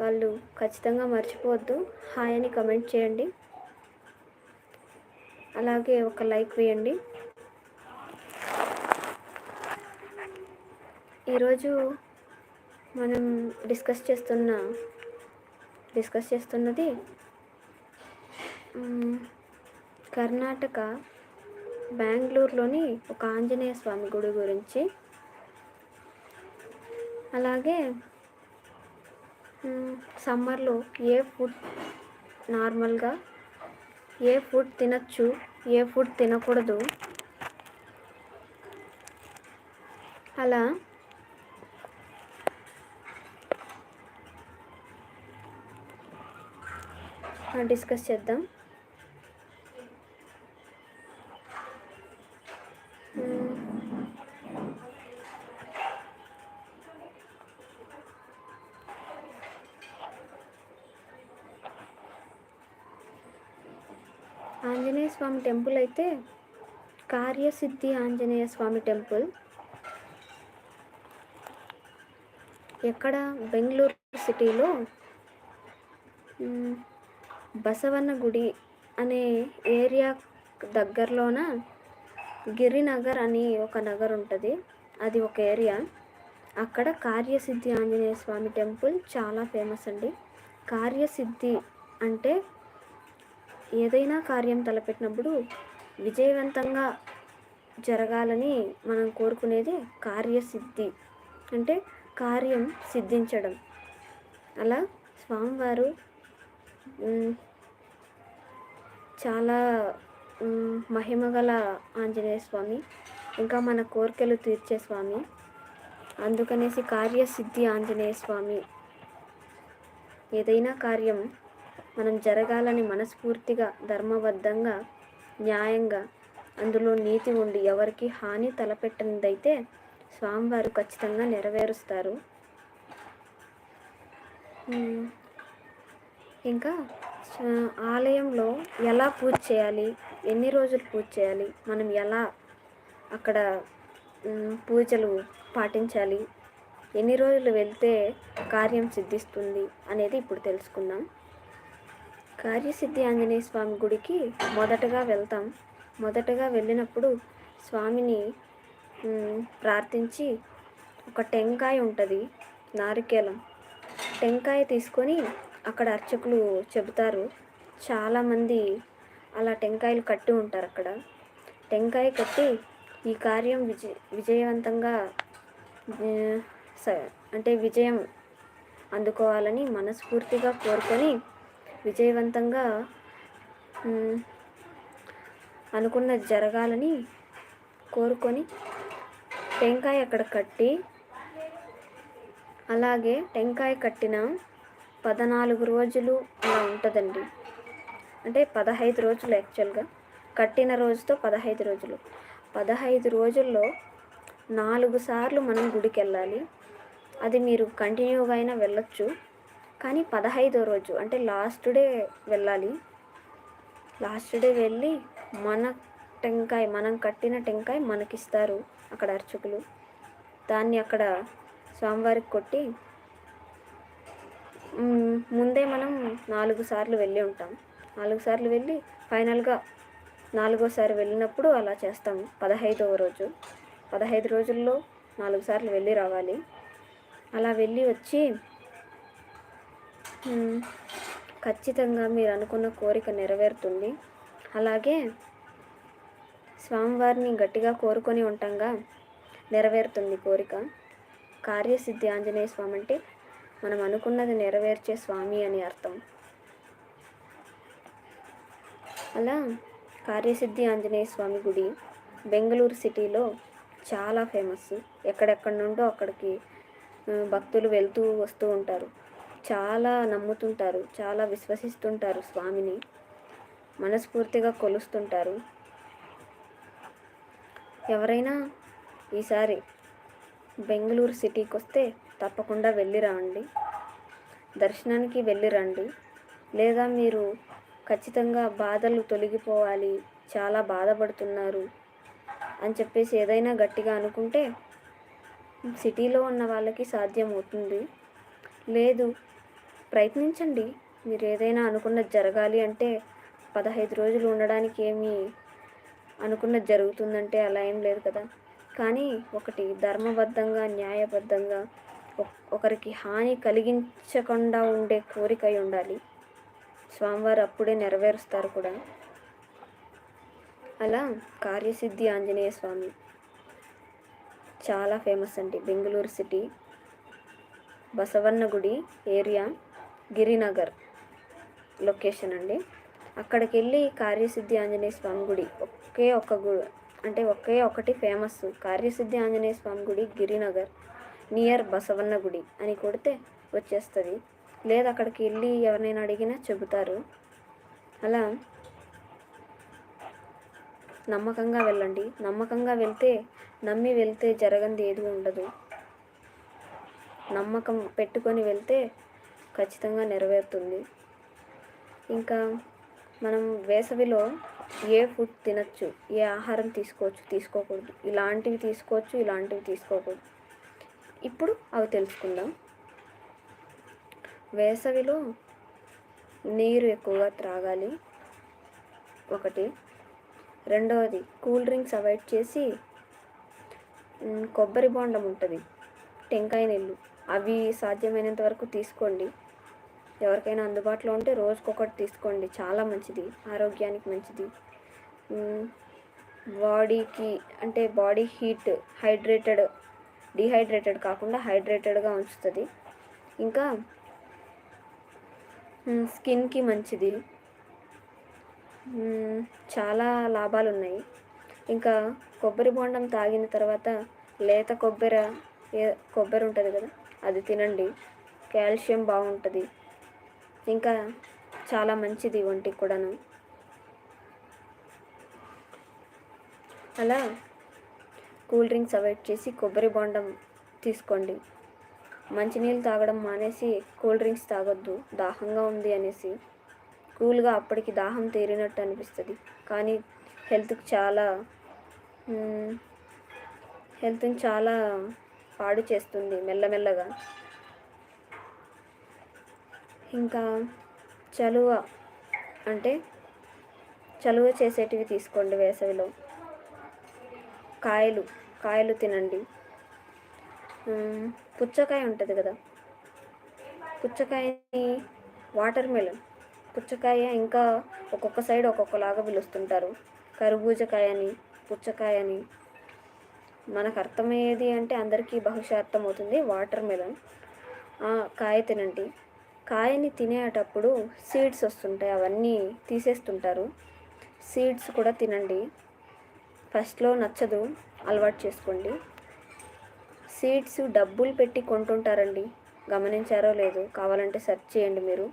వాళ్ళు ఖచ్చితంగా మర్చిపోవద్దు. హాయ్ అని కమెంట్ చేయండి. అలాగే ఒక లైక్ వేయండి. ఈరోజు మనం డిస్కస్ చేస్తున్న డిస్కస్ చేస్తున్నది కర్ణాటక బెంగళూరులోని ఒక ఆంజనేయ స్వామి గుడి గురించి. అలాగే సమ్మర్లో ఏ ఫుడ్ నార్మల్గా? ఏ ఫుడ్ తినచ్చు? ఏ ఫుడ్ తినకూడదు? అలా. డిస్కస్ చేద్దాం. టెంపుల్ అయితే కార్యసిద్ధి ఆంజనేయ స్వామి టెంపుల్. ఎక్కడ? బెంగళూరు సిటీలో. బసవన్న గుడి అనే ఏరియా దగ్గరలోన గిరినగర్ అని ఒక నగర్ ఉంటుంది. అది ఒక ఏరియా. అక్కడ కార్యసిద్ధి ఆంజనేయ స్వామి టెంపుల్ చాలా ఫేమస్ అండి. కార్యసిద్ధి అంటే ఏదైనా కార్యం తలపెట్టినప్పుడు విజయవంతంగా జరగాలని మనం కోరుకునేది కార్యసిద్ధి అంటే కార్యం సిద్ధించడం. అలా స్వామివారు చాలా మహిమ మహిమగల ఆంజనేయ స్వామి ఇంకా మన కోరికలు తీర్చే స్వామి అందుకనేసి కార్యసిద్ధి ఆంజనేయ స్వామి. ఏదైనా కార్యం మనం జరగాలని మనస్ఫూర్తిగా ధర్మబద్ధంగా న్యాయంగా అందులో నీతి ఉండి ఎవరికి హాని తలపెట్టనిదైతే స్వామివారు ఖచ్చితంగా నెరవేరుస్తారు. ఇంకా ఆలయంలో ఎలా పూజ చేయాలి? ఎన్ని రోజులు పూజ చేయాలి? మనం ఎలా అక్కడ పూజలు పాటించాలి? ఎన్ని రోజులు వెళ్తే కార్యం సిద్ధిస్తుంది? అనేది ఇప్పుడు తెలుసుకుందాం. కార్యసిద్ధి ఆంజనేయ స్వామి గుడికి మొదటగా వెళ్తాం. మొదటగా వెళ్ళినప్పుడు స్వామిని ప్రార్థించి ఒక టెంకాయ ఉంటుంది నారికేలం. టెంకాయ తీసుకొని అక్కడ అర్చకులు చెబుతారు. చాలామంది అలా టెంకాయలు కట్టి ఉంటారు అక్కడ. టెంకాయ కట్టి ఈ కార్యం విజయ విజయవంతంగా అంటే విజయం అందుకోవాలని మనస్ఫూర్తిగా కోరుకొని విజయవంతంగా అనుకున్న అనుకున్నది జరగాలని కోరుకొని టెంకాయ అక్కడ కట్టి అలాగే టెంకాయ కట్టిన పద్నాలుగు రోజులు అలా ఉంటుందండి. అంటే పదహైదు రోజులు యాక్చువల్గా. కట్టిన రోజుతో పదహైదు రోజులు. పదహైదు రోజుల్లో నాలుగు సార్లు మనం గుడికి వెళ్ళాలి అది మీరు కంటిన్యూగా అయినా వెళ్ళొచ్చు. కానీ పదహైదో రోజు అంటే లాస్ట్ డే వెళ్ళాలి. లాస్ట్ డే వెళ్ళి మన టెంకాయ మనం కట్టిన టెంకాయ మనకిస్తారు అక్కడ అర్చకులు. దాన్ని అక్కడ స్వామివారికి కొట్టి ముందే మనం నాలుగు సార్లు వెళ్ళి ఉంటాం. నాలుగు సార్లు వెళ్ళి ఫైనల్గా నాలుగోసారి వెళ్ళినప్పుడు అలా చేస్తాము పదహైదవ రోజు. పదహైదు రోజుల్లో నాలుగు సార్లు వెళ్ళి రావాలి. అలా వెళ్ళి వచ్చి ఖచ్చితంగా మీరు అనుకున్న కోరిక నెరవేరుతుంది. అలాగే స్వామివారిని గట్టిగా కోరుకొని ఉంటాంగా నెరవేరుతుంది కోరిక. కార్యసిద్ధి ఆంజనేయ స్వామి అంటే మనం అనుకున్నది నెరవేర్చే స్వామి అని అర్థం. అలా కార్యసిద్ధి ఆంజనేయ స్వామి గుడి బెంగళూరు సిటీలో చాలా ఫేమస్. ఎక్కడెక్కడి నుండో అక్కడికి భక్తులు వెళ్తూ వస్తూ ఉంటారు. చాలా నమ్ముతుంటారు చాలా విశ్వసిస్తుంటారు స్వామిని. మనస్ఫూర్తిగా కొలుస్తుంటారు. ఎవరైనా ఈసారి బెంగళూరు సిటీకి వస్తే తప్పకుండా వెళ్ళి రండి దర్శనానికి వెళ్ళి రండి లేదా మీరు ఖచ్చితంగా బాధలు తొలగిపోవాలి చాలా బాధపడుతున్నారు అని చెప్పేసి ఏదైనా గట్టిగా అనుకుంటే సిటీలో ఉన్న వాళ్ళకి సాధ్యం అవుతుంది. లేదు ప్రయత్నించండి. మీరు ఏదైనా అనుకున్నది జరగాలి అంటే పదహైదు రోజులు ఉండడానికి ఏమి అనుకున్నది జరుగుతుందంటే అలా ఏం లేదు కదా. కానీ ఒకటి ధర్మబద్ధంగా న్యాయబద్ధంగా ఒకరికి హాని కలిగించకుండా ఉండే కోరిక ఉండాలి. స్వామివారు అప్పుడే నెరవేరుస్తారు కూడా. అలా కార్యసిద్ధి ఆంజనేయ స్వామి చాలా ఫేమస్ అండి. బెంగళూరు సిటీ బసవన్న గుడి ఏరియా. గిరినగర్ లొకేషన్ అండి. అక్కడికి వెళ్ళి కార్యసిద్ధి ఆంజనేయ స్వామి గుడి ఒకే ఒక గుడి అంటే ఒకే ఒకటి ఫేమస్. కార్యసిద్ధి ఆంజనేయ స్వామి గుడి గిరినగర్ నియర్ బసవన్న గుడి అని కొడితే వచ్చేస్తుంది. లేదు అక్కడికి వెళ్ళి ఎవరినైనా అడిగినా చెబుతారు. అలా నమ్మకంగా వెళ్ళండి. నమ్మకంగా వెళ్తే నమ్మి వెళ్తే జరగంది ఏది ఉండదు. నమ్మకం పెట్టుకొని వెళ్తే ఖచ్చితంగా నెరవేరుతుంది. ఇంకా మనం వేసవిలో ఏ ఫుడ్ తినచ్చు ఏ ఆహారం తీసుకోవచ్చు తీసుకోకూడదు. ఇలాంటివి తీసుకోవచ్చు ఇలాంటివి తీసుకోకూడదు. ఇప్పుడు అవి తెలుసుకుందాం. వేసవిలో నీరు ఎక్కువగా త్రాగాలి. ఒకటి. రెండవది కూల్ డ్రింక్స్ అవాయిడ్ చేసి కొబ్బరి బొండం ఉంటుంది. టెంకాయ నీళ్ళు. అవి సాధ్యమైనంత వరకు తీసుకోండి. ఎవరికైనా అందుబాటులో ఉంటే రోజుకొకటి తీసుకోండి. చాలా మంచిది. ఆరోగ్యానికి మంచిది. బాడీకి అంటే బాడీ హీట్ హైడ్రేటెడ్ డిహైడ్రేటెడ్ కాకుండా హైడ్రేటెడ్గా ఉంచుతుంది. ఇంకా స్కిన్కి మంచిది. చాలా లాభాలు ఉన్నాయి ఇంకా కొబ్బరి బొండం తాగిన తర్వాత లేత కొబ్బరి కొబ్బరి ఉంటుంది కదా అది తినండి. కాల్షియం బాగుంటుంది. ఇంకా చాలా మంచిది ఒంటికి కూడాను. అలా కూల్ డ్రింక్స్ అవాయిడ్ చేసి కొబ్బరి బొండం తీసుకోండి. మంచినీళ్ళు తాగడం మానేసి కూల్ డ్రింక్స్ తాగొద్దు. దాహంగా ఉంది అనేసి. కూల్గా అప్పటికి దాహం తీరినట్టు అనిపిస్తుంది. కానీ హెల్త్కి చాలా హెల్త్ని చాలా పాడు చేస్తుంది మెల్లమెల్లగా. ఇంకా చలువ అంటే చలువ చేసేటివి తీసుకోండి వేసవిలో. కాయలు కాయలు తినండి. పుచ్చకాయ ఉంటుంది కదా. పుచ్చకాయని వాటర్ మెలన్. పుచ్చకాయ ఇంకా ఒక్కొక్క సైడ్ ఒక్కొక్కలాగా పిలుస్తుంటారు. కర్బూజకాయని పుచ్చకాయని మనకు అర్థమయ్యేది అంటే అందరికీ బహుశా అర్థమవుతుంది. Watermelon. కాయ తినండి. కాయని తినేటప్పుడు సీడ్స్ వస్తుంటాయి. అవన్నీ తీసేస్తుంటారు. సీడ్స్ కూడా తినండి. ఫస్ట్లో నచ్చదు. అలవాటు చేసుకోండి. సీడ్స్ డబ్బులు పెట్టి కొంటుంటారండి. గమనించారో లేదో కావాలంటే సెర్చ్ చేయండి మీరు.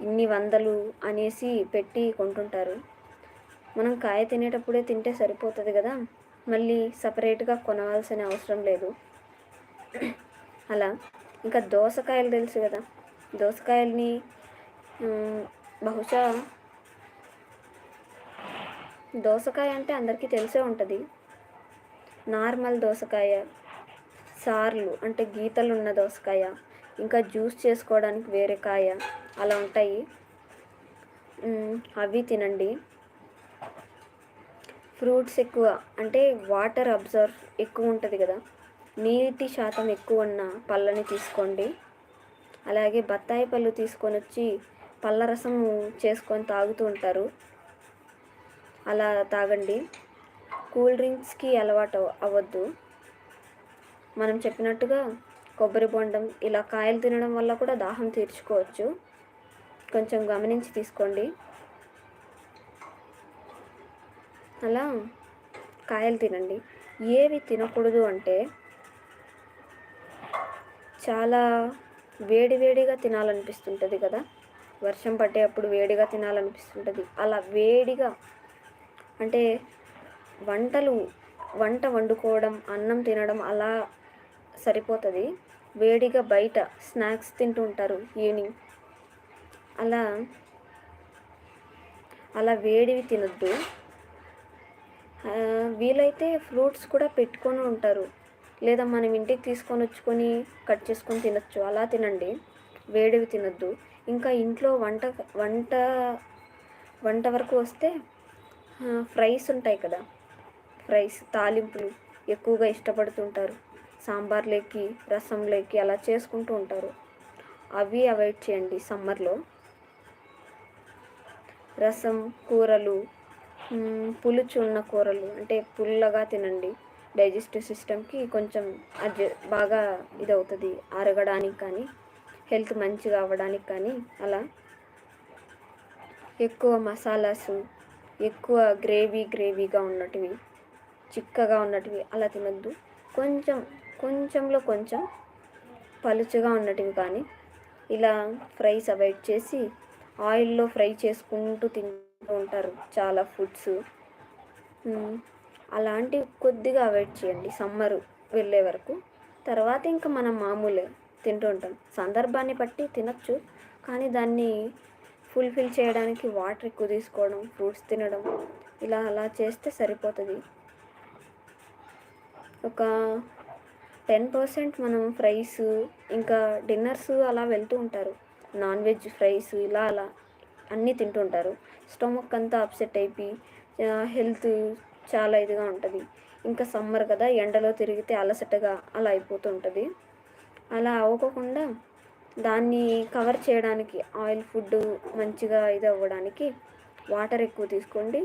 ఇన్ని వందలు అనేసి పెట్టి కొంటుంటారు. మనం కాయ తినేటప్పుడే తింటే సరిపోతుంది కదా? మళ్ళీ సపరేట్గా కొనవలసిన అవసరం లేదు. అలా. ఇంకా దోసకాయలు తెలుసు కదా. దోసకాయల్ని బహుశా దోసకాయ అంటే అందరికీ తెలిసే ఉంటుంది. నార్మల్ దోసకాయ సార్లు అంటే గీతలు ఉన్న దోసకాయ ఇంకా జ్యూస్ చేసుకోవడానికి వేరే కాయ అలా ఉంటాయి. అవి తినండి. ఫ్రూట్స్ ఎక్కువ అంటే వాటర్ అబ్జర్వ్ ఎక్కువ ఉంటుంది కదా. నీటి శాతం ఎక్కువ ఉన్న పళ్ళని తీసుకోండి. అలాగే బత్తాయి పళ్ళు తీసుకొని వచ్చి పళ్ళ రసం చేసుకొని తాగుతూ ఉంటారు. అలా తాగండి. కూల్ డ్రింక్స్కి అలవాటు అవ్వద్దు. మనం చెప్పినట్టుగా కొబ్బరి బొండం ఇలా కాయలు తినడం వల్ల కూడా దాహం తీర్చుకోవచ్చు. కొంచెం గమనించి తీసుకోండి. అలా కాయలు తినండి. ఏవి తినకూడదు అంటే చాలా వేడి వేడిగా తినాలనిపిస్తుంటుంది కదా. వర్షం పట్టేటప్పుడు వేడిగా తినాలనిపిస్తుంటుంది. అలా వేడిగా అంటే వంటలు వంట వండుకోవడం అన్నం తినడం అలా సరిపోతుంది. వేడిగా బయట స్నాక్స్ తింటూ ఉంటారు ఈవినింగ్. అలా అలా వేడివి తినొద్దు. వీలైతే ఫ్రూట్స్ కూడా పెట్టుకొని ఉంటారు. లేదా మనం ఇంటికి తీసుకొని వచ్చుకొని కట్ చేసుకొని తినొచ్చు. అలా తినండి. వేడివి తినద్దు. ఇంకా ఇంట్లో వంట వంట వంట వరకు వస్తే ఫ్రైస్ ఉంటాయి కదా. ఫ్రైస్ తాలింపులు ఎక్కువగా ఇష్టపడుతుంటారు. సాంబార్లోకి రసంలోకి అలా చేసుకుంటూ ఉంటారు. అవి అవాయిడ్ చేయండి సమ్మర్లో. రసం కూరలు పులుచు ఉన్న కూరలు అంటే పుల్లగా తినండి. డైజెస్టివ్ సిస్టమ్కి కొంచెం అడ్జ బాగా ఇదవుతుంది. అరగడానికి కానీ హెల్త్ మంచిగా అవ్వడానికి కానీ అలా. ఎక్కువ మసాలాసు ఎక్కువ గ్రేవీ గ్రేవీగా ఉన్నటివి చిక్కగా ఉన్నటివి అలా తినద్దు. కొంచెం కొంచెంలో కొంచెం పలుచగా ఉన్నటివి కానీ ఇలా ఫ్రైస్ అవాయిడ్ చేసి ఆయిల్లో ఫ్రై చేసుకుంటూ ఉంటారు చాలా ఫుడ్స్. అలాంటివి కొద్దిగా అవాయిడ్ చేయండి సమ్మర్ వెళ్ళే వరకు. తర్వాత ఇంకా మనం మామూలే తింటూ ఉంటాం. సందర్భాన్ని బట్టి తినచ్చు కానీ దాన్ని ఫుల్ఫిల్ చేయడానికి వాటర్ ఎక్కువ తీసుకోవడం ఫ్రూట్స్ తినడం ఇలా అలా చేస్తే సరిపోతుంది. ఒక టెన్ పర్సెంట్ మనం ఫ్రైస్ ఇంకా డిన్నర్స్ అలా వెళ్తూ ఉంటారు. నాన్ వెజ్ ఫ్రైస్ ఇలా అలా. అన్నీ తింటుంటారు. స్టమక్ అంతా అప్సెట్ అయిపోయి హెల్త్ చాలా ఇదిగా ఉంటుంది. ఇంకా సమ్మర్ కదా ఎండలో తిరిగితే అలసటగా అలా అయిపోతుంటుంది. అలా అవ్వకుండా దాన్ని కవర్ చేయడానికి ఆయిల్ ఫుడ్ మంచిగా ఇది అవ్వడానికి వాటర్ ఎక్కువ తీసుకోండి.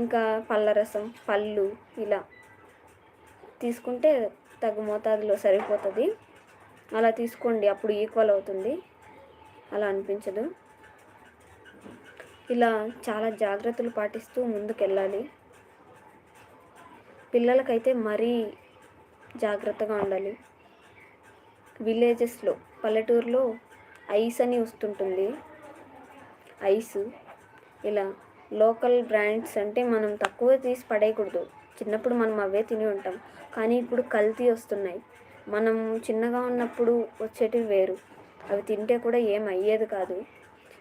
ఇంకా పళ్ళ రసం పళ్ళు ఇలా తీసుకుంటే తగు మోతాదులో సరిపోతుంది. అలా తీసుకోండి అప్పుడు ఈక్వల్ అవుతుంది. అలా అనిపించదు. ఇలా చాలా జాగ్రత్తలు పాటిస్తూ ముందుకెళ్ళాలి. పిల్లలకైతే మరీ జాగ్రత్తగా ఉండాలి. విలేజెస్లో పల్లెటూరులో ఐస్ అని వస్తుంటుంది. ఐస్ ఇలా లోకల్ బ్రాండ్స్ అంటే మనం తక్కువ తీసి పడేయకూడదు. చిన్నప్పుడు మనం అవే తిని ఉంటాం. కానీ ఇప్పుడు కల్తీ వస్తున్నాయి. మనం చిన్నగా ఉన్నప్పుడు వచ్చేటివి వేరు. అవి తింటే కూడా ఏం అయ్యేది కాదు.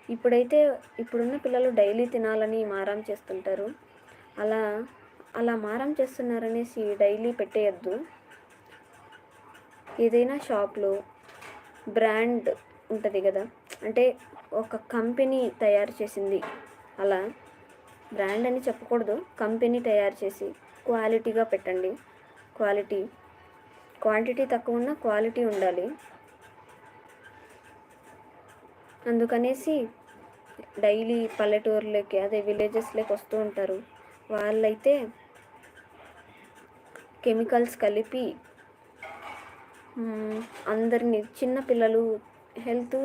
ఇప్పుడైతే ఇప్పుడున్న పిల్లలు డైలీ తినాలని మారం చేస్తుంటారు. అలా అలా మారం చేస్తున్నారనేసి డైలీ పెట్టేయద్దు. ఏదైనా షాప్లో బ్రాండ్ ఉంటుంది కదా అంటే ఒక కంపెనీ తయారు చేసింది అలా బ్రాండ్ అని చెప్పకూడదు కంపెనీ తయారు చేసి క్వాలిటీగా పెట్టండి. క్వాలిటీ క్వాంటిటీ తక్కువ ఉన్న క్వాలిటీ ఉండాలి. అందుకనేసి డైలీ పల్లెటూరులోకి అదే విలేజెస్లోకి వస్తూ ఉంటారు. వాళ్ళైతే కెమికల్స్ కలిపి అందరినీ చిన్న పిల్లలు హెల్త్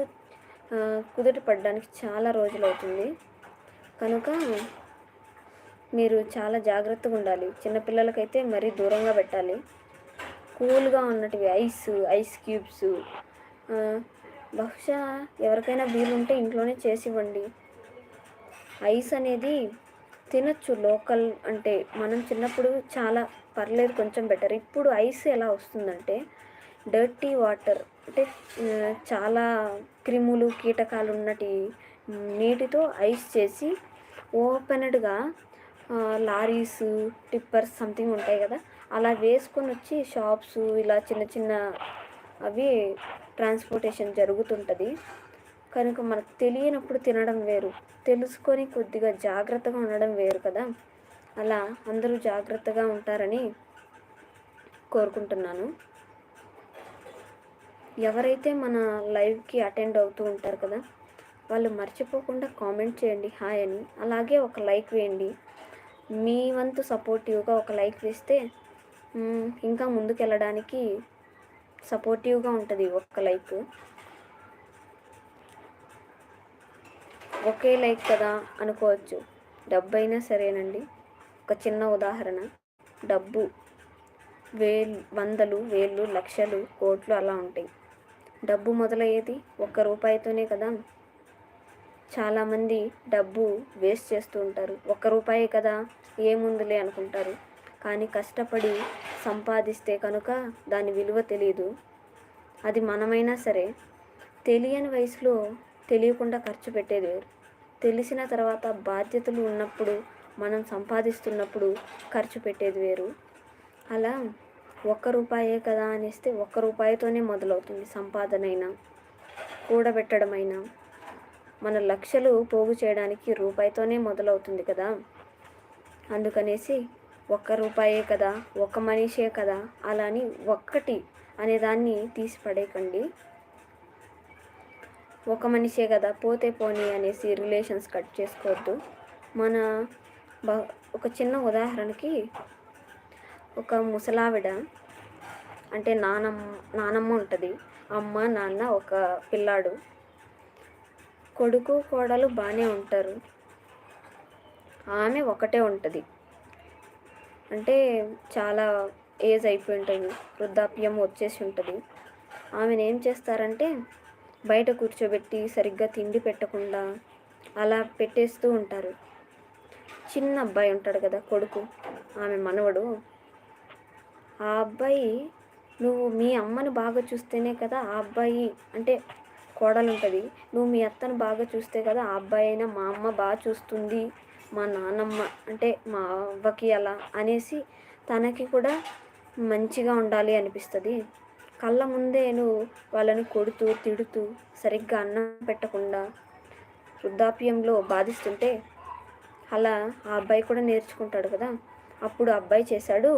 కుదుట పడడానికి చాలా రోజులు అవుతుంది కనుక మీరు చాలా జాగ్రత్తగా ఉండాలి. చిన్నపిల్లలకైతే మరీ దూరంగా పెట్టాలి. కూల్గా ఉన్నటివి ఐస్ ఐస్ క్యూబ్స్ బహుశా ఎవరికైనా వీలుంటే ఇంట్లోనే చేసి ఇవ్వండి ఐస్ అనేది తినచ్చు లోకల్ అంటే మనం చిన్నప్పుడు చాలా పర్లేదు కొంచెం బెటర్. ఇప్పుడు ఐస్ ఎలా వస్తుందంటే డర్టీ వాటర్ అంటే చాలా క్రిములు కీటకాలు ఉన్నటి నీటితో ఐస్ చేసి ఓపెనడ్గా లారీస్ టిప్పర్స్ సంథింగ్ ఉంటాయి కదా అలా వేసుకొని వచ్చి షాప్స్ ఇలా చిన్న చిన్న అవి ట్రాన్స్పోర్టేషన్ జరుగుతుంటుంది. కనుక మనకు తెలియనప్పుడు తినడం వేరు. తెలుసుకొని కొద్దిగా జాగ్రత్తగా ఉండడం వేరు కదా. అలా అందరూ జాగ్రత్తగా ఉంటారని కోరుకుంటున్నాను. ఎవరైతే మన లైవ్కి అటెండ్ అవుతూ ఉంటారు కదా వాళ్ళు మర్చిపోకుండా కామెంట్ చేయండి. హాయ్ అని. అలాగే ఒక లైక్ వేయండి. మీ వంతు సపోర్టివ్గా ఒక లైక్ వేస్తే ఇంకా ముందుకెళ్ళడానికి సపోర్టివ్గా ఉంటుంది ఒక్క లైక్. ఒకే లైక్ కదా అనుకోవచ్చు. డబ్బు అయినా సరేనండి. ఒక చిన్న ఉదాహరణ. డబ్బు వేలు వందలు వేలు లక్షలు కోట్లు అలా ఉంటాయి. డబ్బు మొదలయ్యేది ఒక్క రూపాయితోనే కదా. చాలామంది డబ్బు వేస్ట్ చేస్తూ ఉంటారు. ఒక్క రూపాయి కదా ఏముందిలే అనుకుంటారు. కానీ కష్టపడి సంపాదిస్తే కనుక దాని విలువ తెలియదు అది మనమైనా సరే తెలియని వయసులో తెలియకుండా ఖర్చు పెట్టేది వేరు. తెలిసిన తర్వాత బాధ్యతలు ఉన్నప్పుడు మనం సంపాదిస్తున్నప్పుడు ఖర్చు పెట్టేది వేరు. అలా ఒక్క రూపాయే కదా అనేస్తే ఒక్క రూపాయితోనే మొదలవుతుంది సంపాదన అయినా కూడబెట్టడమైనా. మన లక్షలు పోగు చేయడానికి రూపాయితోనే మొదలవుతుంది కదా. అందుకనేసి ఒక్క రూపాయే కదా ఒక మనిషే కదా అలా అని ఒక్కటి అనేదాన్ని తీసి పడేయకండి. ఒక మనిషే కదా పోతే పోనీ అనేసి రిలేషన్స్ కట్ చేసుకోవద్దు. మన బ ఒక చిన్న ఉదాహరణకి ఒక ముసలావిడ అంటే నానమ్మ నానమ్మ ఉంటుంది అమ్మ నాన్న ఒక పిల్లాడు కొడుకు కోడలు బాగానే ఉంటారు. ఆమె ఒకటే ఉంటుంది. అంటే చాలా ఏజ్ అయిపోయి ఉంటుంది. వృద్ధాప్యం వచ్చేసి ఉంటుంది. ఆమెను ఏం చేస్తారంటే బయట కూర్చోబెట్టి సరిగ్గా తిండి పెట్టకుండా అలా పెట్టేస్తూ ఉంటారు. చిన్న అబ్బాయి ఉంటాడు కదా కొడుకు ఆమె మనవడు. ఆ అబ్బాయి నువ్వు మీ అమ్మని బాగా చూస్తేనే కదా ఆ అబ్బాయి అంటే కోడలు ఉంటుంది. నువ్వు మీ అత్తను బాగా చూస్తే కదా ఆ అబ్బాయి అయినా మా అమ్మ బాగా చూస్తుంది. మా నాన్నమ్మ అంటే మా అవ్వకి అలా అనేసి తనకి కూడా మంచిగా ఉండాలి అనిపిస్తుంది. కళ్ళ ముందే నువ్వు వాళ్ళని కొడుతూ తిడుతూ సరిగ్గా అన్నం పెట్టకుండా వృద్ధాప్యంలో బాధిస్తుంటే అలా ఆ అబ్బాయి కూడా నేర్చుకుంటాడు కదా. అప్పుడు అబ్బాయి చేశాడు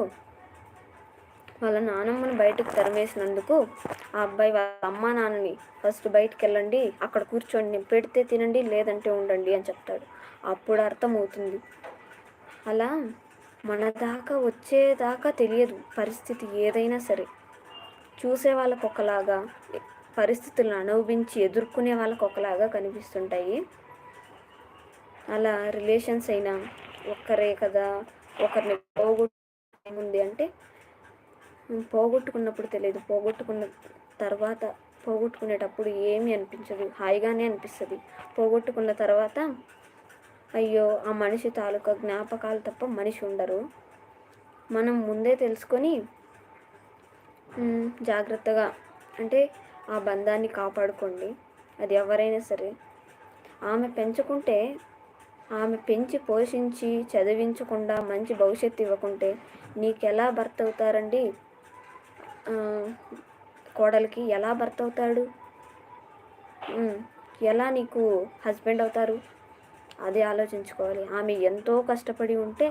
వాళ్ళ నానమ్మని బయటకు తరిమేసినందుకు ఆ అబ్బాయి వాళ్ళ అమ్మ నాన్నని ఫస్ట్ బయటకు వెళ్ళండి అక్కడ కూర్చోండి పెడితే తినండి లేదంటే ఉండండి అని చెప్తాడు. అప్పుడు అర్థమవుతుంది. అలా మన దాకా వచ్చేదాకా తెలియదు పరిస్థితి ఏదైనా సరే. చూసే వాళ్ళకు ఒకలాగా పరిస్థితులను అనుభవించి ఎదుర్కొనే వాళ్ళకు ఒకలాగా కనిపిస్తుంటాయి. అలా రిలేషన్స్ అయినా ఒక్కరే కదా ఒకరిని పోగొట్టుకుంది అంటే పోగొట్టుకున్నప్పుడు తెలియదు. పోగొట్టుకున్న తర్వాత పోగొట్టుకునేటప్పుడు ఏమీ అనిపించదు. హాయిగానే అనిపిస్తుంది. పోగొట్టుకున్న తర్వాత అయ్యో ఆ మనిషి తాలూకా జ్ఞాపకాలు తప్ప మనిషి ఉండరు. మనం ముందే తెలుసుకొని జాగ్రత్తగా అంటే ఆ బంధాన్ని కాపాడుకోండి. అది ఎవరైనా సరే. ఆమె పెంచుకుంటే ఆమె పెంచి పోషించి చదివించకుండా మంచి భవిష్యత్తు ఇవ్వకుంటే నీకెలా భర్త అవుతారండి? కోడలికి ఎలా భర్త అవుతాడు? ఎలా నీకు హస్బెండ్ అవుతారు? అదే ఆలోచించుకోవాలి. ఆమె ఎంతో కష్టపడి ఉంటే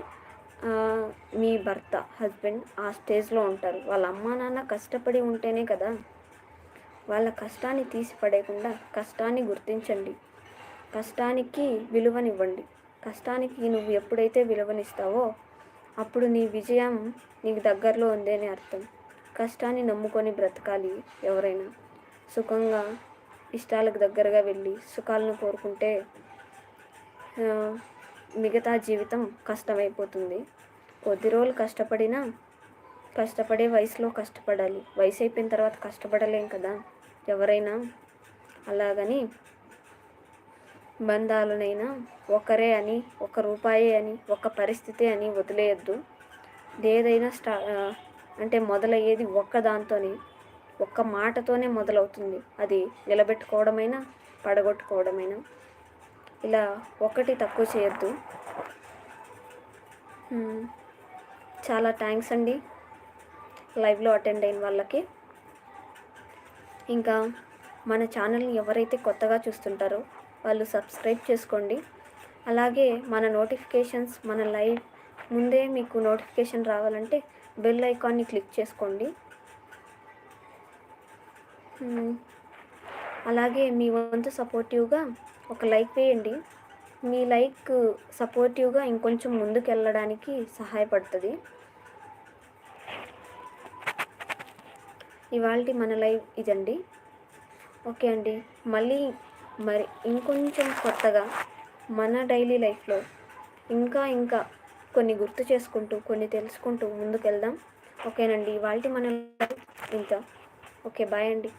మీ భర్త హస్బెండ్ ఆ స్టేజ్లో ఉంటారు. వాళ్ళ అమ్మా నాన్న కష్టపడి ఉంటేనే కదా వాళ్ళ కష్టాన్ని తీసి పడేయకుండా కష్టాన్ని గుర్తించండి. కష్టానికి విలువనివ్వండి. కష్టానికి నువ్వు ఎప్పుడైతే విలువనిస్తావో అప్పుడు నీ విజయం నీకు దగ్గరలో ఉందని అర్థం. కష్టాన్ని నమ్ముకొని బ్రతకాలి ఎవరైనా. సుఖంగా ఇష్టాలకు దగ్గరగా వెళ్ళి సుఖాలను కోరుకుంటే మిగతా జీవితం కష్టమైపోతుంది. కొద్ది రోజులు కష్టపడినా కష్టపడే వయసులో కష్టపడాలి. వయసు అయిపోయిన తర్వాత కష్టపడలేం కదా? ఎవరైనా అలాగని బంధాలనైనా ఒకరే అని ఒక రూపాయి అని ఒక పరిస్థితి అని వదిలేయద్దు. ఏదైనా స్టా అంటే మొదలయ్యేది ఒక్క దాంతోనే ఒక్క మాటతోనే మొదలవుతుంది. అది నిలబెట్టుకోవడమైనా పడగొట్టుకోవడమైనా. ఇలా ఒకటి తక్కువ చేయొద్దు. చాలా థ్యాంక్స్ అండి. లైవ్లో అటెండ్ అయిన వాళ్ళకి. ఇంకా మన ఛానల్ని ఎవరైతే కొత్తగా చూస్తుంటారో వాళ్ళు సబ్స్క్రైబ్ చేసుకోండి. అలాగే మన నోటిఫికేషన్స్ మన లైవ్ ముందే మీకు నోటిఫికేషన్ రావాలంటే బెల్ ఐకాన్ని క్లిక్ చేసుకోండి. అలాగే మీ వంతు సపోర్టివ్గా ఒక లైక్ వేయండి. మీ లైక్ సపోర్టివ్గా ఇంకొంచెం ముందుకు వెళ్ళడానికి సహాయపడుతుంది. ఇవాళ మన లైవ్ ఇదండి. ఓకే అండి. మళ్ళీ మరి ఇంకొంచెం కొత్తగా మన డైలీ లైఫ్లో ఇంకా ఇంకా కొన్ని గుర్తు చేసుకుంటూ కొన్ని తెలుసుకుంటూ ముందుకు వెళ్దాం ఓకేనండి వాళ్ళకి మన ఇంత. ఓకే బాయ్ అండి.